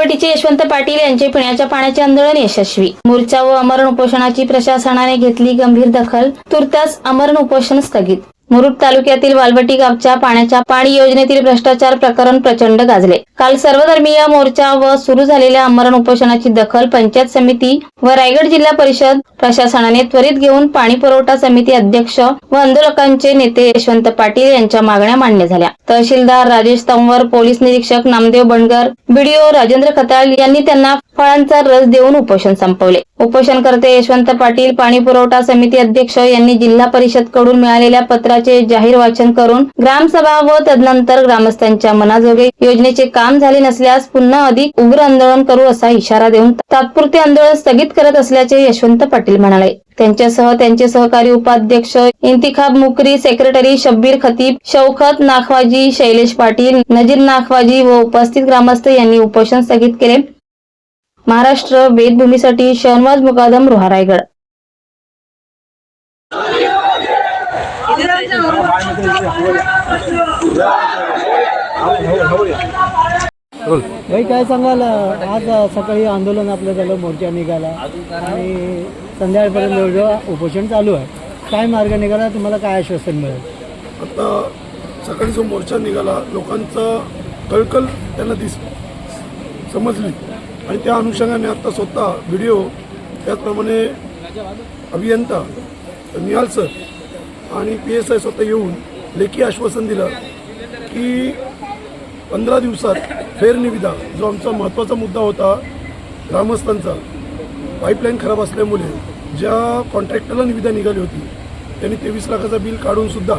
वेदभूमीचे यशवंत पाटील यांचे पिण्याच्या पाण्याचे आंदोलन यशस्वी. मोर्चा व अमरण उपोषणाची प्रशासनाने घेतली गंभीर दखल तुर्तास अमरण उपोषण स्थगित. मुरुड तालुक्यातील वालवटी गावच्या पाण्याच्या पाणी योजनेतील भ्रष्टाचार प्रकरण प्रचंड गाजले. काल सर्वधर्मीय मोर्चा व सुरू झालेल्या आमरण उपोषणाची दखल पंचायत समिती व रायगड जिल्हा परिषद प्रशासनाने त्वरित घेऊन पाणी पुरवठा समिती अध्यक्ष व आंदोलकांचे नेते यशवंत पाटील यांच्या मागण्या मान्य झाल्या. तहसीलदार राजेश तंवर पोलीस निरीक्षक नामदेव बंडगर बीडीओ राजेंद्र खताळ यांनी त्यांना फळांचा रस देऊन उपोषण संपवले. उपोषणकर्ते यशवंत पाटील पाणी पुरवठा समिती अध्यक्ष यांनी जिल्हा परिषदकडून मिळालेल्या पत्राचे जाहीर वाचन करून ग्रामसभा व तदनंतर ग्रामस्थांच्या मनाजोगे योजनेचे काम झाले नसल्यास पुन्हा अधिक उग्र आंदोलन करू असा इशारा देऊन तात्पुरते आंदोलन स्थगित करत असल्याचे यशवंत पाटील म्हणाले. त्यांच्यासह त्यांचे सहकारी उपाध्यक्ष इंतिखाब मुकरी सेक्रेटरी शब्बीर खतीब शौखत नाखवाजी शैलेश पाटील नजीर नाखवाजी व उपस्थित ग्रामस्थ यांनी उपोषण स्थगित केले. महाराष्ट्र वेदभूमीसाठी शहनवाज मुकादम रोहा रायगड. भाई काय सांगाल? आज सकाळी आंदोलन आपलं झालं मोर्चा निघाला. आणि संध्याकाळपर्यंत जवळजवळ उपोषण चालू आहे काय मार्ग निघाला? तुम्हाला काय आश्वासन मिळेल? आता सकाळी जो मोर्चा निघाला लोकांचा कळकळ त्यांना दिस समजली. आणि त्या अनुषंगाने आता स्वतः व्हिडिओ त्याचप्रमाणे अभियंता निहाल सर आणि पी एस आय स्वतः येऊन लेखी आश्वासन दिलं की पंधरा दिवसात फेरनिविदा जो आमचा महत्त्वाचा मुद्दा होता ग्रामस्थांचा पाईपलाईन खराब असल्यामुळे ज्या कॉन्ट्रॅक्टरला निविदा निघाली होती त्यांनी तेवीस लाखाचं बिल काढूनसुद्धा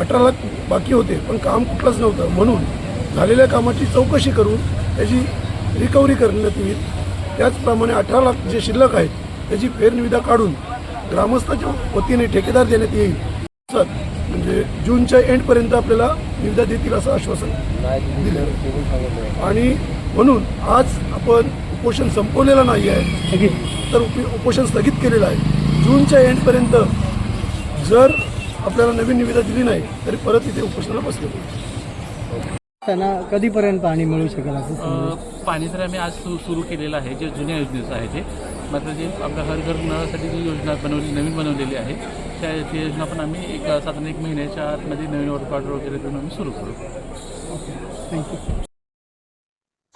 अठरा लाख बाकी होते पण काम कुठलंच नव्हतं. म्हणून झालेल्या कामाची चौकशी करून त्याची रिकव्हरी करण्यात येईल. त्याचप्रमाणे अठरा लाख जे शिल्लक आहेत त्याची फेरनिविदा काढून ग्रामस्थाच्या वतीने ठेकेदार देण्यात येईल. सर म्हणजे जूनच्या एंडपर्यंत आपल्याला निविदा देतील असं आश्वासन दिलं. आणि म्हणून आज आपण उपोषण संपवलेलं नाही आहे. तर उपोषण स्थगित केलेलं आहे. जूनच्या एंडपर्यंत जर आपल्याला नवीन निविदा दिली नाही तरी परत इथे उपोषणाला बसले. त्यांना कधीपर्यंत पाणी मिळू शकेल असं? पाणी तर आम्ही आज सुरू सुरू केलेलं आहे जे जुन्या योजनेचं आहे ते. मात्र जे आपल्या हर घर नळासाठी जी योजना बनवली नवीन बनवलेली आहे त्या ती योजना पण आम्ही एक साधारण एक महिन्याच्या आतमध्ये नवीन वॉटर ऑर्डर वगैरे देऊन आम्ही सुरू करू. थँक्यू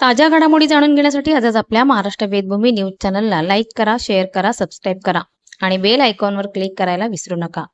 ताज्या घडामोडी जाणून घेण्यासाठी आजच आपल्या महाराष्ट्र वेदभूमी न्यूज चॅनलला लाईक करा शेअर करा सबस्क्राईब करा आणि बेल आयकॉनवर क्लिक करायला विसरू नका.